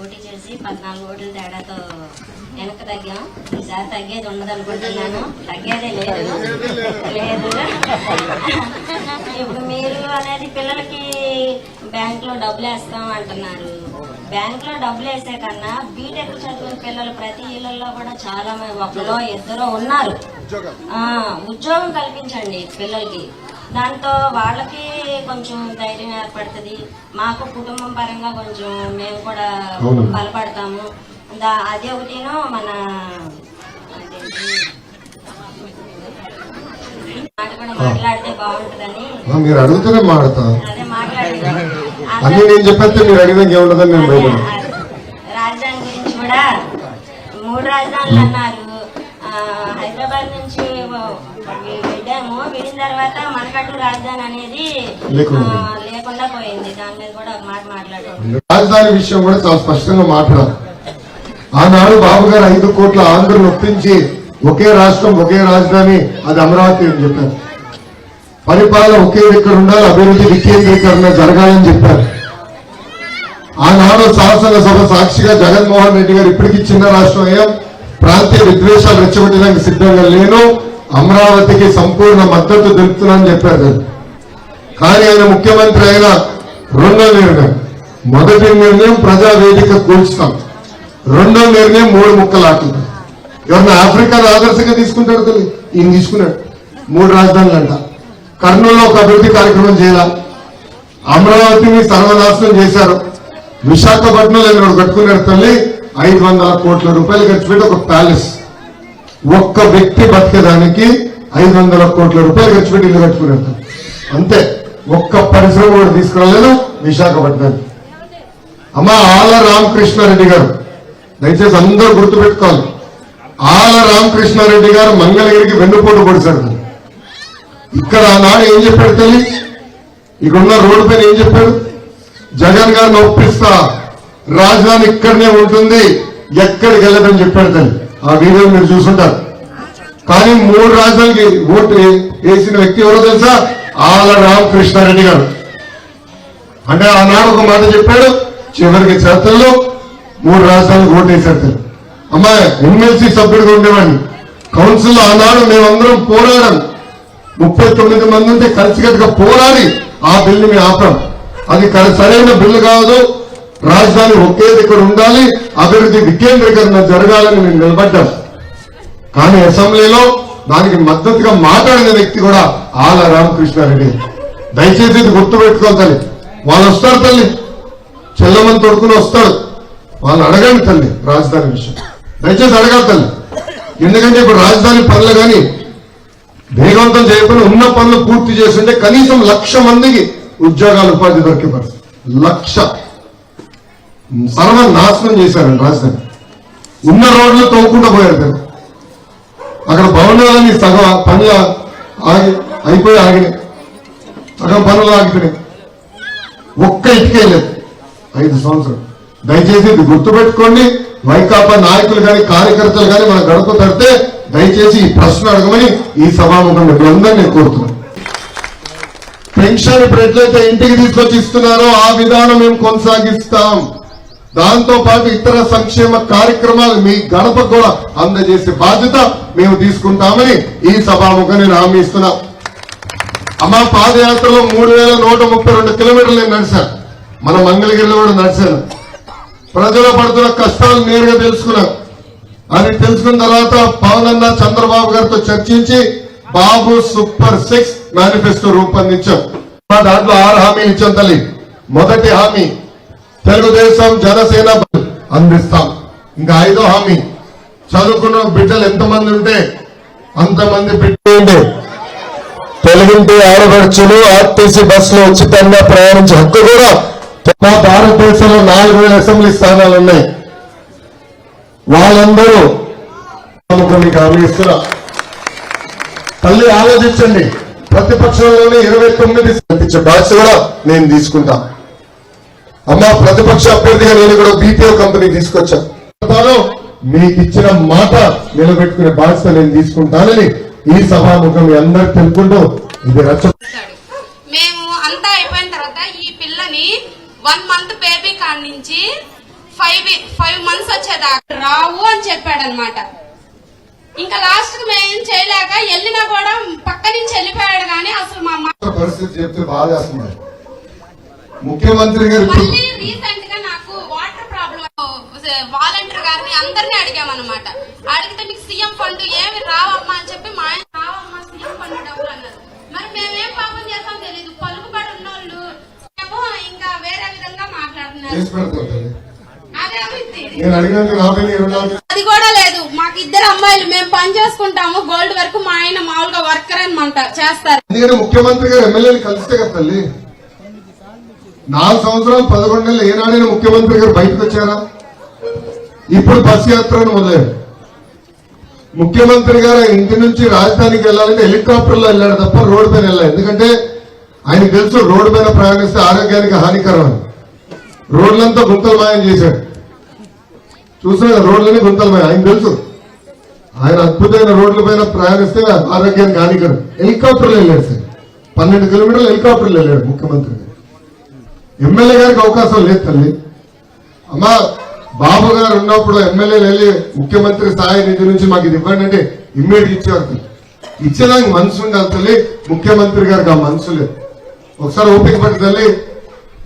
పోటీ చేసి పద్నాలుగు ఓట్ల తేడాతో వెనక్కి తగ్గాం. ఈసారి తగ్గేది ఉండదు అనుకుంటున్నాను. తగ్గేదే లేదు. లేదు. ఇప్పుడు మీరు అనేది పిల్లలకి బ్యాంక్లో డబ్బులు వేస్తాం అంటున్నారు. బ్యాంక్లో డబ్బులు వేసే కన్నా బీటెక్ చదివిన పిల్లలు ప్రతి ఇళ్ళలో కూడా చాలా మంది ఒకరో ఇద్దరు ఉన్నారు. ఉద్యోగం కల్పించండి పిల్లలకి. దాంతో వాళ్ళకి కొంచెం ధైర్యం ఏర్పడుతుంది. మాకు కుటుంబం పరంగా కొంచెం మేము కూడా. బలపడతాము. దా అదే ఒకటిను మన మాట్లాడితే బాగుంటుందని. ఆ, మీరు అడుగుతూనే మాడతా. అదే మాట్లాడింది అన్ని నేను చెప్పేస్తే మీరు అడిగినాక ఏముండదని నేను బయట రాజధాని గురించి కూడా మూడు రాజధానులు అన్నారు. హైదరాబాద్ నుంచి వి- విడాము విడిన తర్వాత మనకట్టు రాజధాని అనేది లేకుండా పోయింది. దాని మీద కూడా ఒక మాట మాట్లాడారు రాజధాని విషయం కూడా చాలా స్పష్టంగా మాట్లాడారు ఆనాడు బాబు గారు ఐదు కోట్ల ఆంధ్రులు ఒప్పించి ఒకే రాష్ట్రం ఒకే రాజధాని అది అమరావతి అని చెప్పారు. పరిపాలన ఒకే దగ్గర ఉండాలి అభివృద్ధి వికేంద్రీకరణ జరగాలని చెప్పారు. ఆనాడు శాసన సభ సాక్షిగా జగన్మోహన్ రెడ్డి గారు ఇప్పటికీ చిన్న రాష్ట్రం అయ్యాం. ప్రాంతీయ విద్వేషాలు రెచ్చగొట్టడానికి సిద్ధంగా లేను. అమరావతికి సంపూర్ణ మద్దతు తెలుపుతున్నానని చెప్పారు కానీ ఆయన ముఖ్యమంత్రి అయిన రెండో నిర్ణయం. మొదటి నిర్ణయం ప్రజా వేదిక కూల్చుతాం రెండో నిర్ణయం మూడు ముక్కలాట్లు ఎవరిని ఆఫ్రికాను ఆదర్శంగా తీసుకుంటాడు తల్లి? ఈయన తీసుకున్నాడు. మూడు రాజధానులు అంట. కర్నూలులో ఒక అభివృద్ధి కార్యక్రమం చేయాల? అమరావతిని సర్వనాశనం చేశారు. విశాఖపట్నంలో ఆయన కట్టుకున్నాడు తల్లి. ఐదు వందల కోట్ల రూపాయలు ఖర్చు పెట్టి ఒక ప్యాలెస్. ఒక్క వ్యక్తి బతికేదానికి ఐదు వందల కోట్ల రూపాయలు ఖర్చు పెట్టి ఇల్లు కట్టుకున్నాడు. అంతే. ఒక్క పరిశ్రమ కూడా తీసుకురాలేదు విశాఖపట్నానికి అమ్మ ఆల రామకృష్ణారెడ్డి గారు. దయచేసి అందరూ గుర్తుపెట్టుకోవాలి. ఆల రామకృష్ణారెడ్డి గారు మంగళగిరికి వెన్నుపోటు పొడిచారు. ఇక్కడ ఆనాడు ఏం చెప్పాడు తల్లి? ఇక్కడున్న రోడ్డు పైన ఏం చెప్పాడు? జగన్ గారిని ఒప్పిస్తా. రాజధాని ఇక్కడనే ఉంటుంది. ఎక్కడికి వెళ్ళదని చెప్పాడు తల్లి. ఆ వీడియో మీరు చూసుంటారు. కానీ మూడు రాజధానికి ఓటు వేసిన వ్యక్తి ఎవరో తెలుసా? ఆల రామకృష్ణారెడ్డి గారు. అంటే ఆనాడు ఒక మాట చెప్పాడు. చివరికి చేతల్లో మూడు రాజధానికి ఓటు వేశారు తల్లి. అమ్మాయి ఎమ్మెల్సీ సభ్యుడిగా ఉండేవాడిని. కౌన్సిల్ ఆనాడు మేమందరం పోరాడాం. ముప్పై తొమ్మిది మంది ఉంటే కలిసికట్టుగా పోరాడి ఆ బిల్లు మేము ఆపాం. అది సరైన బిల్లు కాదు. రాజధాని ఒకే దగ్గర ఉండాలి అభివృద్ధి వికేంద్రీకరణ జరగాలని మేము నిలబడ్డాం కానీ అసెంబ్లీలో దానికి మద్దతుగా మాట్లాడిన వ్యక్తి కూడా ఆల రామకృష్ణారెడ్డి. దయచేసి ఇది గుర్తుపెట్టుకోవాలి తల్లి. వాళ్ళు వస్తారు తల్లి. చెల్లమని తొడుకుని వస్తారు వాళ్ళు అడగండి తల్లి రాజధాని విషయం. దయచేసి అడగాలి తల్లి. ఎందుకంటే ఇప్పుడు రాజధాని పనులు కానీ వేగవంతం చేయకుండా ఉన్న పనులు పూర్తి చేస్తుంటే కనీసం లక్ష మందికి ఉద్యోగాలు ఉపాధి దొరికే పరిస్థితి. లక్ష. సర్వనాశనం చేశారండి రాజధాని. ఉన్న రోడ్లు తోకుండా పోయారు కదా అక్కడ భవనాలని సగ పనులు ఆగి అయిపోయి ఆగినాయి. సగం పనులు ఆగిపోయినాయి. ఒక్క ఇటుకే లేదు. ఐదు సంవత్సరాలు. దయచేసి ఇది గుర్తుపెట్టుకోండి. వైకాపా నాయకులు కానీ కార్యకర్తలు కానీ మన గడప తడితే దయచేసి ఈ ప్రశ్న అడగమని ఈ సభాముఖం మిమ్మల్ని నేను కోరుతున్నాను పెన్షన్ ఇప్పుడు ఎట్లయితే ఇంటికి తీసుకొచ్చి ఇస్తున్నారో ఆ విధానం మేము కొనసాగిస్తాం. దాంతో పాటు ఇతర సంక్షేమ కార్యక్రమాలు మీ గడప కూడా అందజేసే బాధ్యత మేము తీసుకుంటామని ఈ సభాముఖం నేను హామీ ఇస్తున్నా. అమ్మ పాదయాత్రలో మూడు వేల నూట ముప్పై రెండు కిలోమీటర్లు నేను నడిచాను. మన మంగళగిరిలో కూడా నడిచాను. ప్రజలు పడుతున్న కష్టాలు నేరుగా తెలుసుకున్నాను. అని తెలుసుకున్న తర్వాత పవన్ అన్న చంద్రబాబు గారితో చర్చించి బాబు సూపర్ సిక్స్ మేనిఫెస్టో రూపొందించాం. మా దాంట్లో ఆరు హామీలు ఇచ్చాం తల్లి. మొదటి హామీ తెలుగుదేశం జనసేన అందిస్తాం. ఇంకా ఐదో హామీ. చదువుకున్న బిడ్డలు ఎంతమంది ఉంటే అంతమంది బిడ్డ తెలుగింటి ఆడపడుచులు ఆర్టీసీ బస్సులో ఉచితంగా ప్రయాణించే హక్కు కూడా మా భారతదేశంలో నాలుగు వేల అసెంబ్లీ స్థానాలు ఉన్నాయి. వాళ్ళందరూ మీకు హామీ ఇస్తున్నా. తల్లి ఆలోచించండి. ప్రతిపక్షంలోనే ఇరవై తొమ్మిది బాధ్యత కూడా నేను తీసుకుంటా. అమ్మా ప్రతిపక్ష అభ్యర్థిగా నేను కూడా బీపీఓ కంపెనీ తీసుకొచ్చాను మీకు ఇచ్చిన మాట నిలబెట్టుకునే బాధ్యత నేను తీసుకుంటానని ఈ సభాముఖం మీ అందరికి తెలుపుకుంటూ ఇది రచ్చ మేము అంతా అయిపోయిన తర్వాత ఈ పిల్లని వన్ మంత్ బేబీ కాడ నుంచి ఫైవ్ ఫైవ్ మంత్స్ వచ్చేదాకా రావు అని చెప్పాడు అనమాట ఇంకా లాస్ట్కి మేము ఏం చేయలేక వెళ్ళినా కూడా పక్క నుంచి వెళ్ళిపోయాడు కానీ అసలు మా అమ్మ పరిస్థితి చెప్తే బాధ ముఖ్యమంత్రి గారు ఇప్పుడు మళ్ళీ రీసెంట్గా నాకు వాటర్ ప్రాబ్లం వాలంటీర్ గారిని అందరినీ అడిగామన్నమాట. అడిగితే మీకు సీఎం ఫండ్ ఏమి రావమ్మా అని చెప్పి మా ఆయన రావమ్మా సీఎం ఫండ్ డబ్బులు అన్నారు మరి మేమేం పాపం చేస్తాం తెలియదు పలుకుబడి ఇంకా వేరే విధంగా మాట్లాడుతున్నారు. అది కూడా లేదు. మాకు ఇద్దరు అమ్మాయిలు మేము పని చేసుకుంటాము. గోల్డ్ వరకు మా ఆయన మామూలుగా వర్కర్ అనమాట చేస్తారు. ముఖ్యమంత్రి గారు ఎమ్మెల్యేలు కలిస్తే కదా తల్లి. నాలుగు సంవత్సరాలు పదకొండు నెలలు ఏనాడైనా ముఖ్యమంత్రి గారు బయటకు వచ్చారా? ఇప్పుడు బస్ యాత్రను మొదలయ్యారు ముఖ్యమంత్రి గారు ఇంటి నుంచి రాజధానికి వెళ్ళాలంటే హెలికాప్టర్లో వెళ్ళాడు తప్ప రోడ్డు పైన వెళ్ళాలి. ఎందుకంటే ఆయన తెలుసు రోడ్డు పైన ప్రయాణిస్తే ఆరోగ్యానికి హానికరం అని. రోడ్లంతా గుంతలమాయం చేశాడు. చూసిన రోడ్లని గుంతలమాయం ఆయన తెలుసు. ఆయన అద్భుతమైన రోడ్ల పైన ప్రయాణిస్తే ఆరోగ్యానికి హానికరం. హెలికాప్టర్లో వెళ్ళాడు సార్. పన్నెండు కిలోమీటర్లు హెలికాప్టర్లు వెళ్ళాడు ముఖ్యమంత్రి. ఎమ్మెల్యే గారికి అవకాశం లేదు తల్లి. అమ్మా బాబు గారు ఉన్నప్పుడు ఎమ్మెల్యేలు వెళ్ళి ముఖ్యమంత్రి స్థాయి నిధి నుంచి మాకు ఇది ఇవ్వండి అంటే ఇమ్మీడియట్ ఇచ్చేవారు ఇచ్చేదానికి మనసు ఉండాలి తల్లి. ముఖ్యమంత్రి గారికి ఆ మనసు లేదు. ఒకసారి ఓపిక పట్టి తల్లి.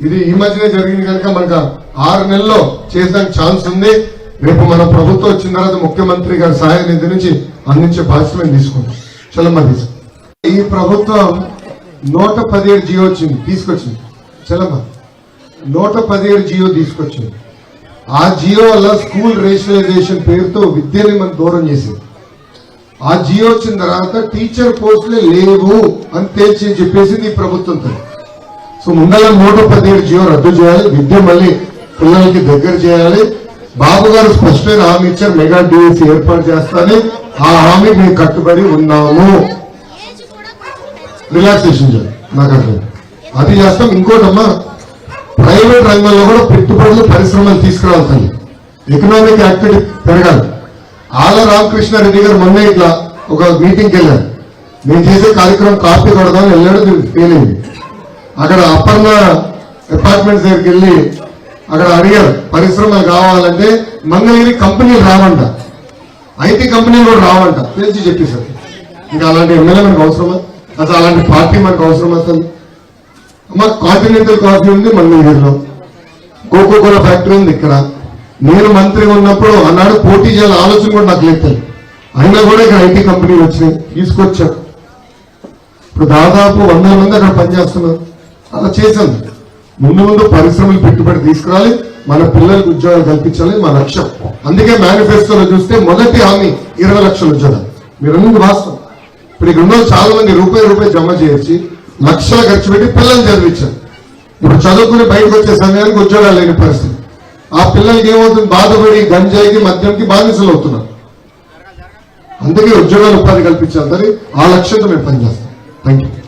ఇది ఈ మధ్యనే జరిగింది కనుక మనకు ఆరు నెలల్లో చేసడానికి ఛాన్స్ ఉంది. రేపు మన ప్రభుత్వం వచ్చిన తర్వాత ముఖ్యమంత్రి గారి సహాయ నిధి నుంచి అందించే బాధ్యత మేము తీసుకుంటాం. చలమ్మ తీసుకు. ఈ ప్రభుత్వం నూట పదిహేడు జియో వచ్చింది తీసుకొచ్చింది. చలమ్మ. నూట పదిహేడు జియో తీసుకొచ్చింది. ఆ జియో వల్ల స్కూల్ రేషనలైజేషన్ పేరుతో విద్యని మనం దూరం చేసింది. ఆ జియో వచ్చిన తర్వాత టీచర్ పోస్టులే లేవు అని తేల్చి చెప్పేసింది ఈ ప్రభుత్వంతో సో ముందల నూట పదిహేడు జియో రద్దు చేయాలి విద్య మళ్ళీ పిల్లలకి దగ్గర చేయాలి. బాబు గారు స్పష్టమైన హామీ ఇచ్చారు మెగా డిఎస్ ఏర్పాటు చేస్తానని. ఆ హామీ మేము కట్టుబడి ఉన్నాము. రిలాక్సేషన్ చేయాలి. నాకు అర్థం అది చేస్తాం. ఇంకోటమ్మా ప్రైవేట్ రంగంలో కూడా పెట్టుబడులు పరిశ్రమలు తీసుకురావాలి ఎకనామిక్ యాక్టివిటీ పెరగాలి. ఆల రామకృష్ణారెడ్డి గారు మొన్న ఇట్లా ఒక మీటింగ్కి వెళ్ళారు. నేను చేసే కార్యక్రమం కాపీ కొడదామని వెళ్ళాడు ఫెయిల్ అయింది అక్కడ అపర్ణ అపార్ట్మెంట్స్ దగ్గరికి వెళ్ళి అక్కడ అడిగారు పరిశ్రమలు కావాలంటే మంగళగిరి కంపెనీలు రావంట. ఐటీ కంపెనీలు కూడా రావంట. తెలిసి చెప్పేశారు. ఇంకా అలాంటి ఎమ్మెల్యే మనకు అవసరమా? అసలు అలాంటి పార్టీ మనకు అవసరమా అసలు? మాకు కాంటినెంటల్ కాఫీ ఉంది మంగళగిరిలో కోకో కోలా ఫ్యాక్టరీ ఉంది ఇక్కడ. నేను మంత్రిగా ఉన్నప్పుడు ఆనాడు పోటీ చేయాలని ఆలోచన కూడా నాకు లేదు. అయినా కూడా ఇక్కడ ఐటీ కంపెనీలు వచ్చినాయి తీసుకొచ్చారు ఇప్పుడు దాదాపు వందల మంది అక్కడ పనిచేస్తున్నారు. అలా చేశాను ముందు ముందు పరిశ్రమలు పెట్టుబడి తీసుకురాలి మన పిల్లలకు ఉద్యోగాలు కల్పించాలి మా లక్ష్యం. అందుకే మేనిఫెస్టోలో చూస్తే మొదటి హామీ ఇరవై లక్షల ఉద్యోగాలు. మీరు అన్ని వాస్తవం. ఇప్పుడు ఇక్కడ ఉన్న చాలా మంది రూపాయి రూపాయి జమ చేసి లక్షలు ఖర్చు పెట్టి పిల్లల్ని చదివించారు. ఇప్పుడు చదువుకుని బయటకు వచ్చే సమయానికి ఉద్యోగాలు లేని పరిస్థితి. ఆ పిల్లలకి ఏమవుతుంది? బాధపడి గంజాయికి మద్యంకి బాధితులు అవుతున్నారు. అందుకే ఉద్యోగాలు ఉపాధి కల్పించాలి ఆ లక్ష్యంతో మేము పనిచేస్తాం. Thank you